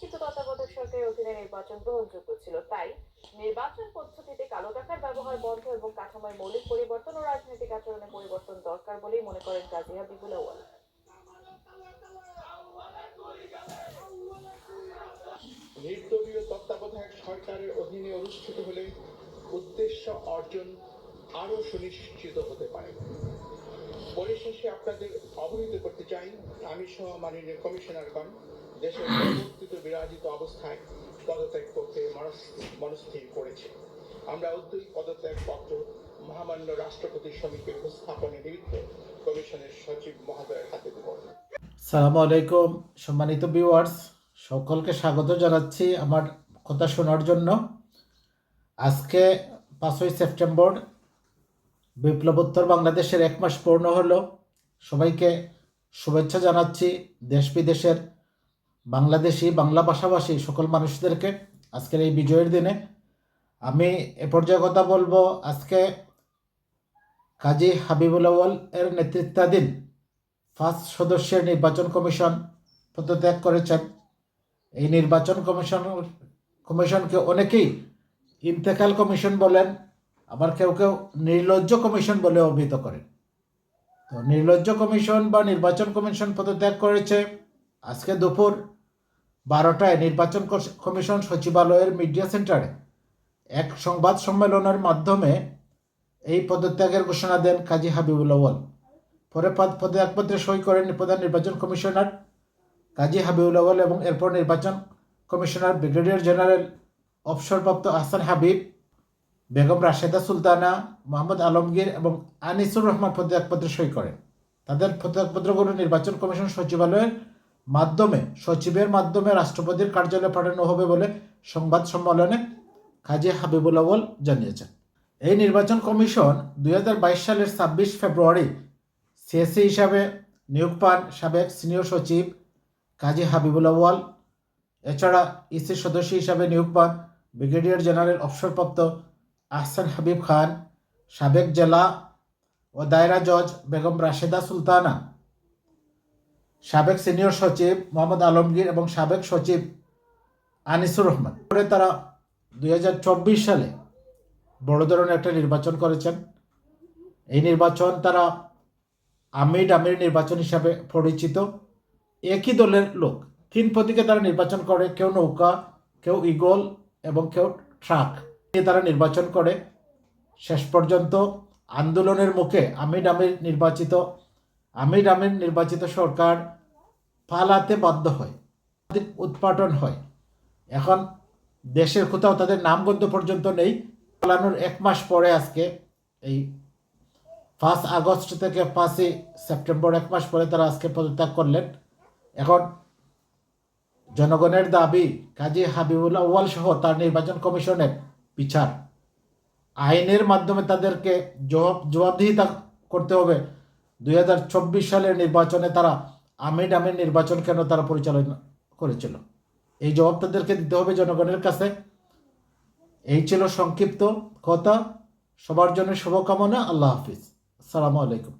কিন্তু তত্ত্বাবধায়ক সরকারের অধীনে নির্বাচন গ্রহণযোগ্য ছিল, তাই নির্বাচন পদ্ধতিতে কালো টাকার ব্যবহার বন্ধ এবং কাঠামোর মৌলিক পরিবর্তন ও রাজনৈতিক আচরণে পরিবর্তন দরকার বলেই মনে করেন কাজী হাবিবুল আউয়াল। নির্দলীয় তত্ত্বাবধায়ক সরকারের অধীনে অনুষ্ঠিত হলে উদ্দেশ্য অর্জন আরও সুনিশ্চিত হতে পারে। পরিশেষে আপনাদের অবহিত করতে চাই। আমি সহ মাননীয় কমিশনারগণ, দেশের পরিবর্তিত বিরাজিত অবস্থায় পদত্যাগ করতে মনস- মনস্থির করেছে। আমরা উদ্যোগী পদত্যাগ পত্র মহামান্য রাষ্ট্রপতি সমিতির উপস্থাপনে নিমিত্ত কমিশনের সচিব মহোদয়ের হাতে দেব। সালামু আলাইকুম, সম্মানিত ভিউয়ার্স, সকলকে স্বাগত জানাচ্ছি আমার কথা শোনার জন্য। আজকে পাঁচই সেপ্টেম্বর বিপ্লবোত্তর বাংলাদেশের এক মাস পূর্ণ হলো। সবাইকে শুভেচ্ছা জানাচ্ছি দেশ বিদেশের বাংলাদেশি, বাংলা ভাষাভাষী সকল মানুষদেরকে আজকের এই বিজয়ের দিনে। আমি এ পর্যায়ে কথা বলব আজকে কাজী হাবিবুল আউয়াল এর নেতৃত্বাধীন পাঁচ সদস্যের নির্বাচন কমিশন পদত্যাগ করেছেন। এই নির্বাচন কমিশন, কমিশনকে অনেকেই ইন্তেকাল কমিশন বলেন আবার কেউ কেউ নির্লজ্জ কমিশন বলে অভিহিত করেন। তো নির্লজ্জ কমিশন বা নির্বাচন কমিশন পদত্যাগ করেছে। আজকে দুপুর বারোটায় নির্বাচন কমিশন সচিবালয়ের মিডিয়া সেন্টারে এক সংবাদ সম্মেলনের মাধ্যমে এই পদত্যাগের ঘোষণা দেন কাজী হাবিবুল আউয়াল। পরে পদ, পদত্যাগপত্রে সই করেন প্রধান নির্বাচন কমিশনার কাজী হাবিবুল আউয়াল এবং এরপর নির্বাচন কমিশনার ব্রিগেডিয়ার জেনারেল অবসরপ্রাপ্ত আহসান হাবিব। বেগম রাশেদা সুলতানা, মোহাম্মদ আলমগীর এবং আনিসুর রহমান পদত্যাগপত্রে সই করেন। তাদের পদত্যাগপত্রগুলো নির্বাচন কমিশন সচিবালয়ের মাধ্যমে, সচিবের মাধ্যমে রাষ্ট্রপতির কার্যালয়ে পাঠানো হবে বলে সংবাদ সম্মেলনে কাজী হাবিবুল আউয়াল জানিয়েছেন। এই নির্বাচন কমিশন দুই হাজার বাইশ সালের ছাব্বিশ ফেব্রুয়ারি সিএসসি হিসাবে নিয়োগ পান সাবেক সিনিয়র সচিব কাজী হাবিবুল আউয়াল। এছাড়া ইসির সদস্য হিসাবে নিয়োগ পান ব্রিগেডিয়ার জেনারেল অবসরপ্রাপ্ত আহসান হাবিব খান, সাবেক জেলা ও দায়রা জজ বেগম রাশেদা সুলতানা, সাবেক সিনিয়র সচিব মোহাম্মদ আলমগীর এবং সাবেক সচিব আনিসুর রহমান। পরে তারা দু হাজার চব্বিশ সালে বড় ধরনের একটা নির্বাচন করেছেন। এই নির্বাচন তারা আমির আমির নির্বাচন হিসাবে পরিচিত। একই দলের লোক, তিন প্রতীকে তারা নির্বাচন করে, কেউ নৌকা, কেউ ইগল এবং কেউ ট্রাক। নিয়ে তারা নির্বাচন করে। শেষ পর্যন্ত আন্দোলনের মুখে আমির আমির নির্বাচিত, আমির আমির নির্বাচিত সরকার পালাতে বাধ্য হয় উৎপাটন হয়। এখন দেশের কোথাও তাদের নামগন্ধ পর্যন্ত নেই। পালানোর এক মাস পরে আজকে এই ফার্স্ট আগস্ট থেকে পাঁচই সেপ্টেম্বর এক মাস পরে তারা আজকে পদত্যাগ করলেন। এখন জনগণের দাবি, কাজী হাবিবুল আউয়াল সহ তার নির্বাচন কমিশনের বিচার। আইনের মাধ্যমে তাদেরকে জবাব, জবাবদিহিতা করতে হবে। দুই হাজার চব্বিশ সালের নির্বাচনে তারা আমির আমির নির্বাচন কেন তারা পরিচালনা করেছিল? এই জবাব তাদেরকে দিতে হবে জনগণের কাছে। এই ছিল সংক্ষিপ্ত কথা। সবার জন্য শুভকামনা। আল্লাহ হাফিজ। আসসালামু আলাইকুম।